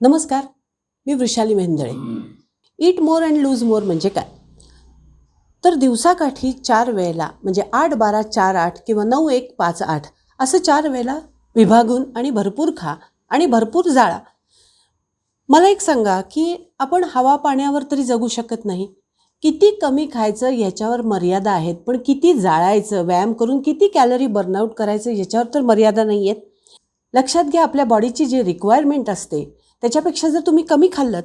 नमस्कार मी Vrushali Mendhale. Eat more and lose more म्हणजे काय? तर दिवसाकाठी चार वेळेला म्हणजे आठ बारा चार आठ किंवा नऊ एक पाच आठ असं चार वेळेला विभागून आणि भरपूर खा आणि भरपूर जाळा. मला एक सांगा की आपण हवा पाण्यावर तरी जगू शकत नाही. किती कमी खायचं याच्यावर मर्यादा आहेत पण किती जाळायचं व्यायाम करून किती कॅलरी बर्नआउट करायचं याच्यावर तर मर्यादा नाही आहेत लक्षात घ्या आपल्या बॉडीची जी रिक्वायरमेंट असते त्याच्यापेक्षा जर तुम्ही कमी खाल्लत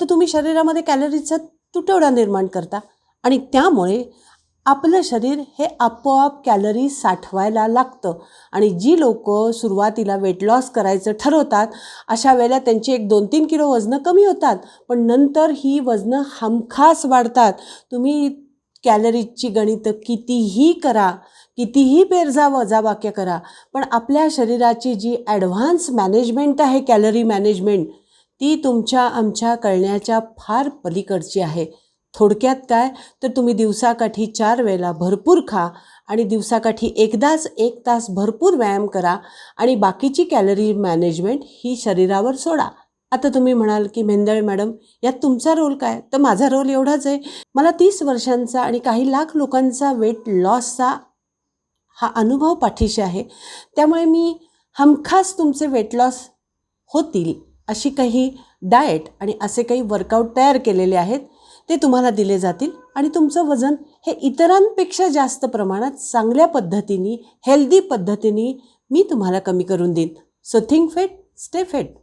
तर तुम्ही शरीरामध्ये कॅलरीचा तुटवडा निर्माण करता. आणि त्यामुळे आपलं शरीर हे आपोआप कॅलरी साठवायला लागतं. आणि जी लोक सुरुवातीला वेट लॉस करायचं ठरवतात अशा वेळेला त्यांची एक दोन तीन किलो वजनं कमी होतात पण नंतर ही वजनं हमखास वाढतात. तुम्ही कॅलरीजची गणितं कितीही करा कितीही पेरजा वजाबाक्य करा पण आपल्या शरीराची जी ॲडव्हान्स मॅनेजमेंट आहे कॅलरी मॅनेजमेंट ती तुमच्या आमच्या कळण्याच्या फार पलीकडची आहे. थोडक्यात काय? तर तुम्ही दिवसाकाठी चार वेळेला भरपूर खा आणि दिवसाकाठी एकदाच एक तास भरपूर व्यायाम करा आणि बाकीची कॅलरी मॅनेजमेंट ही शरीरावर सोडा. आता तुम्ही म्हणाल की मेंदळे मॅडम यात तुमचा रोल काय? तर माझा रोल एवढाच आहे. मला तीस वर्षांचा आणि काही लाख लोकांचा वेट लॉसचा हा अनुभव पाठीशी आहे. त्यामुळे मी हमखास तुमचे वेट लॉस होतील अशी काही डाएट आणि असे काही वर्कआउट तयार केलेले आहेत. ते तुम्हाला दिले जातील आणि तुमचं वजन हे इतरांपेक्षा जास्त प्रमाणात चांगल्या पद्धतीने हेल्दी पद्धतीने मी तुम्हाला कमी करून देईन. So think fat stay fat